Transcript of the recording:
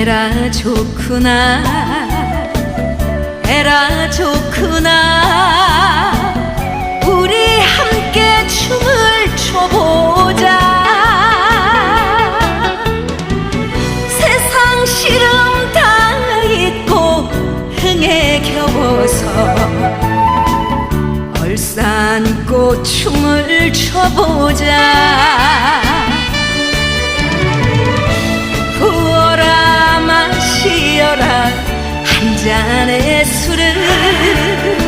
에라 좋구나. 에라 좋구나. 우리 함께 춤을 춰보자. 세상 시름 다 잊고 흥에 겨워서 얼싸안고 춤을 춰보자 한 잔의 술을